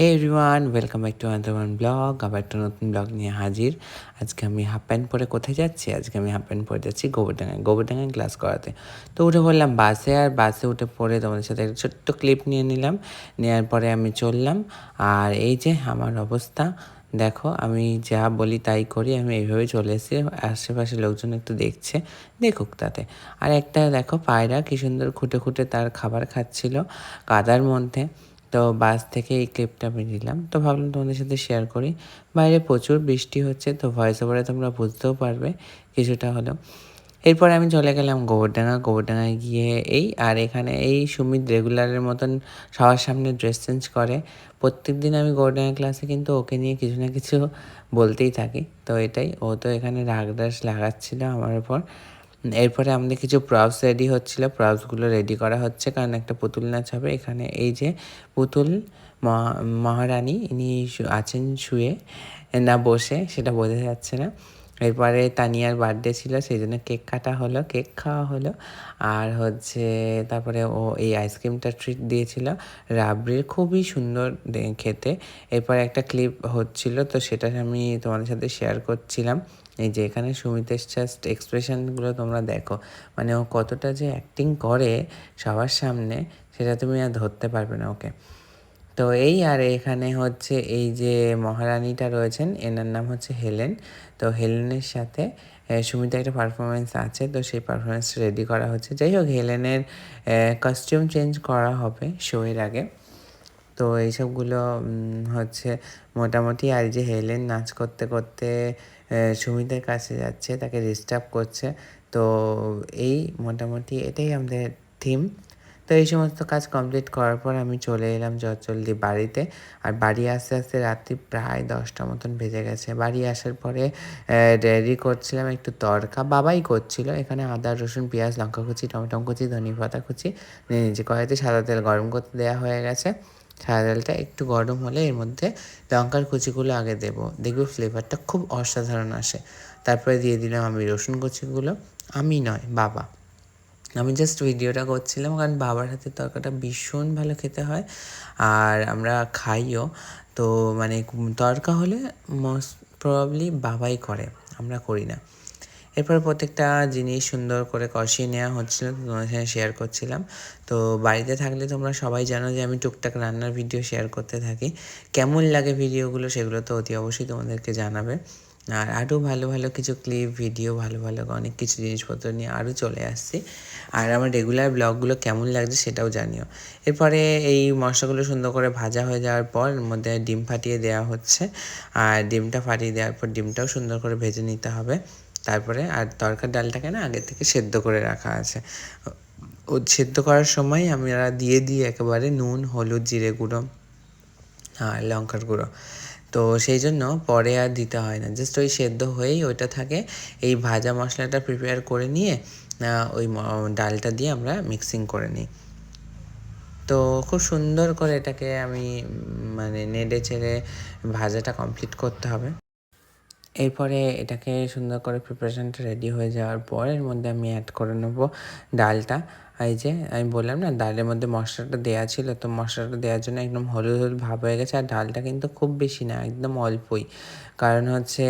Hey everyone welcome back to another one blog আবার একটা নতুন ব্লগ নিয়ে হাজির। আজকে আমি হাফ প্যান্ট পরে কোথায় যাচ্ছি? আজকে আমি হাফ প্যান্ট পরে যাচ্ছি গোবরডাঙ্গায়। গোবরডাঙ্গায় ক্লাস করাতে। তো উঠে পড়লাম বাসে আর বাসে উঠে পড়ে তোমাদের সাথে একটা ছোট্ট ক্লিপ নিয়ে নিলাম। নেওয়ার পরে আমি চললাম। আর এই যে আমার অবস্থা, দেখো আমি যা বলি তাই করি, আমি এইভাবে চলে এসেছি। আশেপাশে লোকজন একটু দেখছে, দেখুক তাতে। আর একটা দেখো পায়রা কি সুন্দর খুঁটে খুঁটে তার খাবার খাচ্ছিল কাদার মধ্যে। তো বাস থেকে এই ক্লিপটা আমি নিলাম। তো ভাবলাম তোমাদের সাথে শেয়ার করি। বাইরে প্রচুর বৃষ্টি হচ্ছে, তো ভয়েস ওভারে তোমরা বুঝতেও পারবে কিছুটা হলেও। এরপরে আমি চলে গেলাম গোবরডাঙ্গা। গোবরডাঙ্গায় গিয়ে এই, আর এখানে এই সুমিত রেগুলারের মতন সবার সামনে ড্রেস চেঞ্জ করে। প্রত্যেক দিন আমি গোবরডাঙ্গা ক্লাসে কিন্তু ওকে নিয়ে কিছু না কিছু বলতেই থাকি। তো এটাই, ও তো এখানে রাগ রাস লাগাচ্ছিল আমার উপর। এরপরে আমাদের কিছু প্রপস রেডি হচ্ছিল। প্রপসগুলো রেডি করা হচ্ছে, কারণ একটা পুতুল নাচ হবে। এখানে এই যে পুতুল মহা- মহারানী, ইনি আছেন শুয়ে, না বসে, সেটা বোঝা যাচ্ছে না। এরপরে তানিয়ার বার্থডে ছিল, সেই জন্য কেক কাটা হলো কেক খাওয়া হলো। আর হচ্ছে তারপরে ও এই আইসক্রিমটা ট্রিট দিয়েছিল রাবড়ির। খুবই সুন্দর খেতে। এরপরে একটা ক্লিপ হচ্ছিল, তো সেটা আমি তোমাদের সাথে শেয়ার করছিলাম। এই যে এখানে সুমিতের জাস্ট এক্সপ্রেশনগুলো তোমরা দেখো। মানে ও কতটা যে অ্যাক্টিং করে সবার সামনে, সেটা তুমি আর ধরতে পারবে না ওকে। তো এই আর এখানে হচ্ছে এই যে মহারানীটা রয়েছেন, এনার নাম হচ্ছে হেলেন। তো হেলেনের সাথে সুমিতা একটা পারফরমেন্স আছে, তো সেই পারফরমেন্স রেডি করা হচ্ছে। যাই হোক, হেলেনের কস্টিউম চেঞ্জ করা হবে শোয়ের আগে। তো এইসবগুলো হচ্ছে মোটামুটি আর যে হেলেন নাচ করতে করতে সুমিতের কাছে যাচ্ছে, তাকে ডিস্টার্ব করছে। তো এই মোটামুটি এটাই আমাদের থিম তো এই সমস্ত কাজ কমপ্লিট করার পর আমি চলে এলাম জলদি বাড়িতে। আর বাড়ি আসতে আসতে রাত্রি প্রায় দশটা মতন ভেজে গেছে। বাড়ি আসার পরে রেডি করছিলাম একটু তড়কা বাবাই করছিল, এখানে আদা, রসুন, পেঁয়াজ, লঙ্কা কুচি, টমেটো কুচি ধনে পাতা কুচি, নিয়ে নিয়েছি। কড়াইতে সাদা তেল গরম করতে দেওয়া হয়ে গেছে। সাদা ডালটা একটু গরম হলে এর মধ্যে লঙ্কার কুচিগুলো আগে দেবো। দেখবে ফ্লেভারটা খুব অসাধারণ আসে। তারপরে দিয়ে দিলাম আমি রসুন কুচিগুলো। আমি নয়, বাবা। আমি জাস্ট ভিডিওটা করছিলাম কারণ বাবার হাতের তরকাটা ভীষণ ভালো খেতে হয় আর আমরা খাইও। তো মানে তরকা হলে মোস্ট প্রবাবলি বাবাই করে, আমরা করি না। এরপর প্রত্যেকটা জিনিস সুন্দর করে কষিয়ে নেওয়া হচ্ছিল, তোমাদের সাথে শেয়ার করছিলাম। তো বাড়িতে থাকলে তোমরা সবাই জানো যে আমি টুকটাক রান্নার ভিডিও শেয়ার করতে থাকি। কেমন লাগে ভিডিওগুলো সেগুলো তো অতি অবশ্যই তোমাদেরকে জানাবে। আর আরও ভালো ভালো কিছু ক্লিপ ভিডিও ভালো ভালো অনেক কিছু জিনিসপত্র নিয়ে আরও চলে আসছি। আর আমার রেগুলার ব্লগগুলো কেমন লাগছে সেটাও জানিও। এরপরে এই মশলাগুলো সুন্দর করে ভাজা হয়ে যাওয়ার পর এর মধ্যে ডিম ফাটিয়ে দেওয়া হচ্ছে। আর ডিমটা ফাটিয়ে দেওয়ার পর ডিমটাও সুন্দর করে ভেজে নিতে হবে। তারপরে আর তরকার ডালটাকে না আগে থেকে সেদ্ধ করে রাখা আছে। ও সেদ্ধ করার সময় আমরা দিয়ে দিই একেবারে নুন, হলুদ, জিরে গুঁড়ো আর লঙ্কার গুঁড়ো। তো সেই জন্য পরে আর দিতে হয় না। জাস্ট ওই সেদ্ধ হয়েই ওইটা থাকে। এই ভাজা মশলাটা প্রিপেয়ার করে নিয়ে ওই ডালটা দিয়ে আমরা মিক্সিং করে নিই। তো খুব সুন্দর করে এটাকে আমি মানে নেড়ে চেড়ে ভাজাটা কমপ্লিট করতে হবে। এরপরে এটাকে সুন্দর করে প্রিপারেশনটা রেডি হয়ে যাওয়ার পর এর মধ্যে আমি অ্যাড করে নেব ডালটা। এই যে আমি বললাম না, ডালের মধ্যে মশলাটা দেওয়া ছিল, তো মশলাটা দেওয়ার জন্য একদম হলুদ হলুদ ভাব হয়ে গেছে। আর ডালটা কিন্তু খুব বেশি না, একদম অল্পই। কারণ হচ্ছে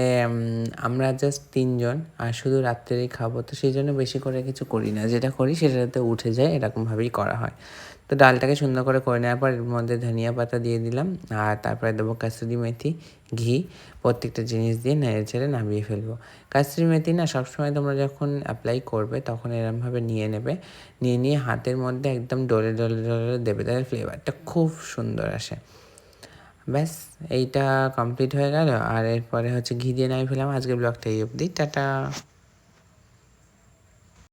আমরা জাস্ট তিনজন আর শুধু রাত্রেই খাব, তো সেই জন্য বেশি করে কিছু করি না। যেটা করি সেটাতে উঠে যায় এরকমভাবেই করা হয়। তো ডালটাকে সুন্দর করে করে নেওয়ার পর এর মধ্যে ধনিয়া পাতা দিয়ে দিলাম আর তারপরে দেবো কাসুরি মেথি, ঘি, প্রত্যেকটা জিনিস দিয়ে নেড়ে ছেড়ে নামিয়ে ফেলব। কাসুরি মেথি না সবসময় তোমরা যখন অ্যাপ্লাই করবে তখন এরমভাবে নিয়ে নেবে, নিয়ে নিয়ে হাতের মধ্যে একদম ডলে ডলে ডলে দেবে, তাহলে ফ্লেভারটা খুব সুন্দর আসে। ব্যাস, এইটা কমপ্লিট হয়ে গেল আর এরপরে হচ্ছে ঘি দিয়ে নামিয়ে ফেলাম আজকে ব্লগটা এই অবধি, টাটা।